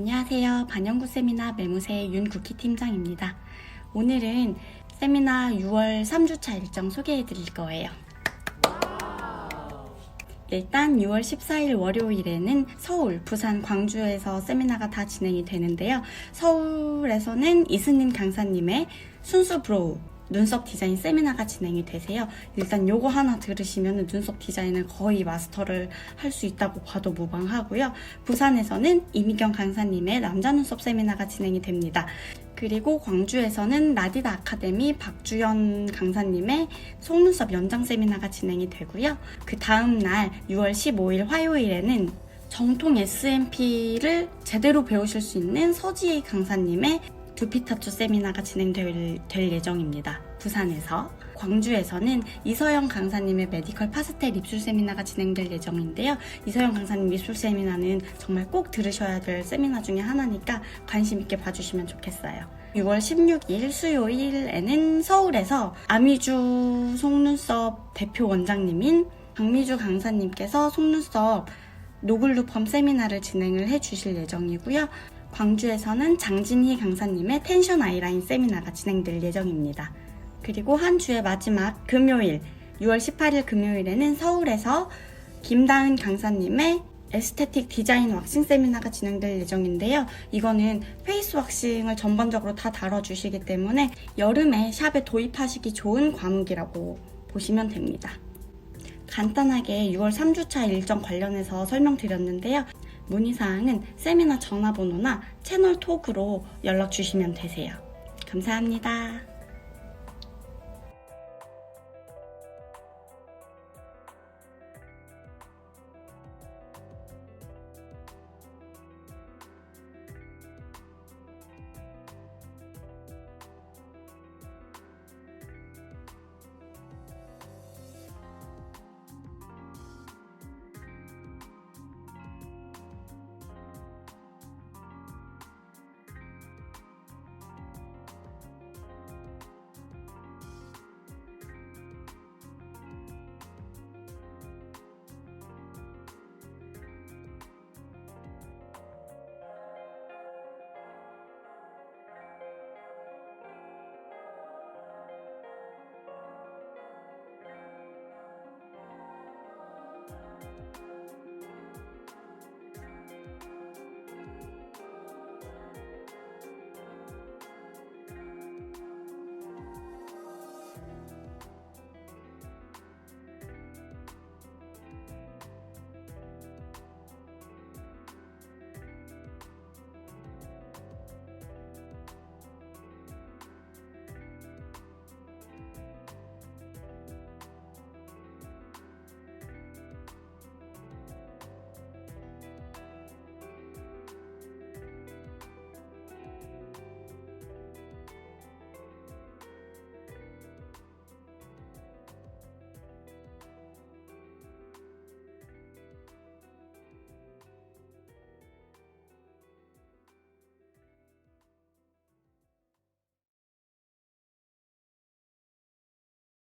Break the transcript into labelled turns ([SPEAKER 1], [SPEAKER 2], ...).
[SPEAKER 1] 안녕하세요. 반영구 세미나 매무새 윤국희 팀장입니다. 오늘은 세미나 6월 3주차 일정 소개해 드릴 거예요. 일단 6월 14일 월요일에는 서울, 부산, 광주에서 세미나가 다 진행이 되는데요. 서울에서는 이승민 강사님의 순수 브로우 눈썹 디자인 세미나가 진행이 되세요. 일단 요거 하나 들으시면 눈썹 디자인을 거의 마스터를 할 수 있다고 봐도 무방하고요. 부산에서는 이미경 강사님의 남자 눈썹 세미나가 진행이 됩니다. 그리고 광주에서는 라디다 아카데미 박주연 강사님의 속눈썹 연장 세미나가 진행이 되고요. 그 다음 날 6월 15일 화요일에는 정통 SMP를 제대로 배우실 수 있는 서지희 강사님의 두피타투 세미나가 진행될 될 예정입니다. 부산에서. 광주에서는 이서영 강사님의 메디컬 파스텔 입술 세미나가 진행될 예정인데요. 이서영 강사님 입술 세미나는 정말 꼭 들으셔야 될 세미나 중에 하나니까 관심 있게 봐주시면 좋겠어요. 6월 16일 수요일에는 서울에서 아미주 속눈썹 대표 원장님인 박미주 강사님께서 속눈썹 노글루펌 세미나를 진행을 해 주실 예정이고요. 광주에서는 장진희 강사님의 텐션 아이라인 세미나가 진행될 예정입니다. 그리고 한 주의 마지막 금요일, 6월 18일 금요일에는 서울에서 김다은 강사님의 에스테틱 디자인 왁싱 세미나가 진행될 예정인데요. 이거는 페이스 왁싱을 전반적으로 다 다뤄주시기 때문에 여름에 샵에 도입하시기 좋은 과목이라고 보시면 됩니다. 간단하게 6월 3주차 일정 관련해서 설명드렸는데요. 문의사항은 세미나 전화번호나 채널 톡으로 연락 주시면 되세요. 감사합니다.